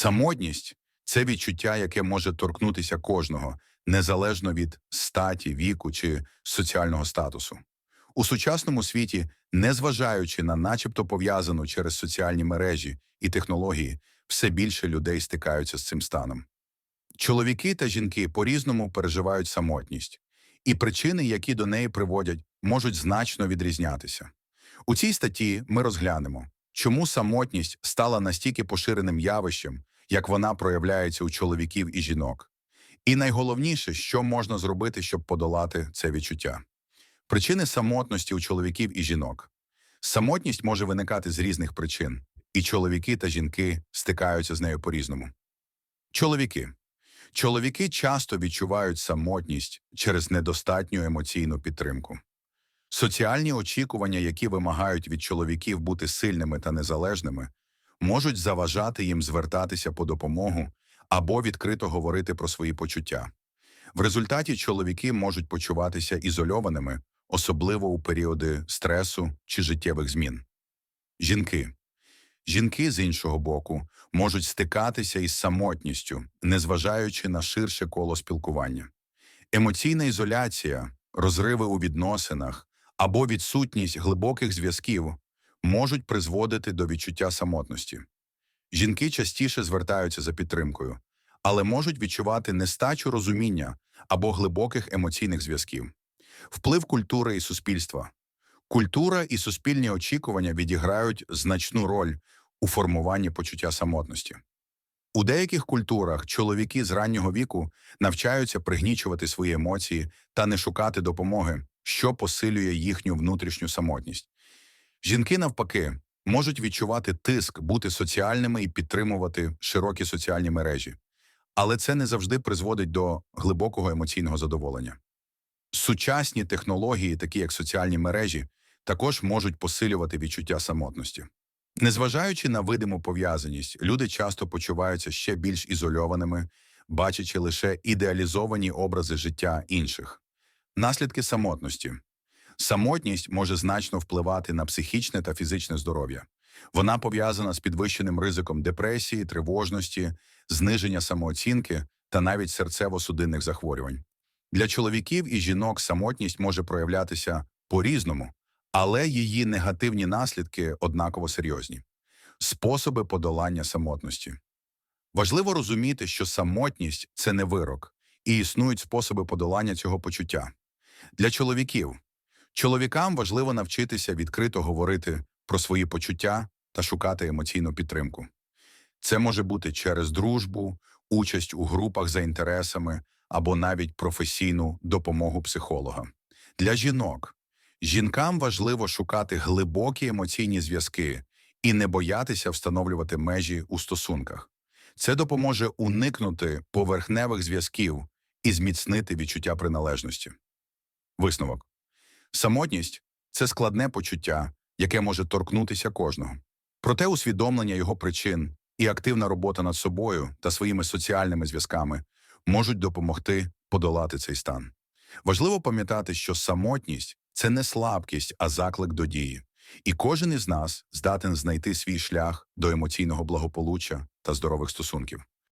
Самотність це відчуття, яке може торкнутися кожного, незалежно від статі, віку чи соціального статусу. У сучасному світі, незважаючи на начебто пов'язану через соціальні мережі і технології, все більше людей стикаються з цим станом. Чоловіки та жінки по-різному переживають самотність, і причини, які до неї приводять, можуть значно відрізнятися. У цій статті ми розглянемо, чому самотність стала настільки поширеним явищем, як вона проявляється у чоловіків і жінок. І найголовніше, що можна зробити, щоб подолати це відчуття. Причини самотності у чоловіків і жінок. Самотність може виникати з різних причин, і чоловіки та жінки стикаються з нею по-різному. Чоловіки. Чоловіки часто відчувають самотність через недостатню емоційну підтримку. Соціальні очікування, які вимагають від чоловіків бути сильними та незалежними, можуть заважати їм звертатися по допомогу або відкрито говорити про свої почуття. В результаті чоловіки можуть почуватися ізольованими, особливо у періоди стресу чи життєвих змін. Жінки. Жінки, з іншого боку, можуть стикатися із самотністю, незважаючи на ширше коло спілкування. Емоційна ізоляція, розриви у відносинах або відсутність глибоких зв'язків можуть призводити до відчуття самотності. Жінки частіше звертаються за підтримкою, але можуть відчувати нестачу розуміння або глибоких емоційних зв'язків. Вплив культури і суспільства. Культура і суспільні очікування відіграють значну роль у формуванні почуття самотності. У деяких культурах чоловіки з раннього віку навчаються пригнічувати свої емоції та не шукати допомоги, що посилює їхню внутрішню самотність. Жінки, навпаки, можуть відчувати тиск бути соціальними і підтримувати широкі соціальні мережі, але це не завжди призводить до глибокого емоційного задоволення. Сучасні технології, такі як соціальні мережі, також можуть посилювати відчуття самотності. Незважаючи на видиму пов'язаність, люди часто почуваються ще більш ізольованими, бачачи лише ідеалізовані образи життя інших. Наслідки самотності. Самотність може значно впливати на психічне та фізичне здоров'я. Вона пов'язана з підвищеним ризиком депресії, тривожності, зниження самооцінки та навіть серцево-судинних захворювань. Для чоловіків і жінок самотність може проявлятися по-різному, але її негативні наслідки однаково серйозні. Способи подолання самотності. Важливо розуміти, що самотність це не вирок, і існують способи подолання цього почуття. Для чоловіків чоловікам важливо навчитися відкрито говорити про свої почуття та шукати емоційну підтримку. Це може бути через дружбу, участь у групах за інтересами або навіть професійну допомогу психолога. Для жінок жінкам важливо шукати глибокі емоційні зв'язки і не боятися встановлювати межі у стосунках. Це допоможе уникнути поверхневих зв'язків і зміцнити відчуття приналежності. Висновок. Самотність це складне почуття, яке може торкнутися кожного. Проте усвідомлення його причин і активна робота над собою та своїми соціальними зв'язками можуть допомогти подолати цей стан. Важливо пам'ятати, що самотність це не слабкість, а заклик до дії. І кожен із нас здатен знайти свій шлях до емоційного благополуччя та здорових стосунків.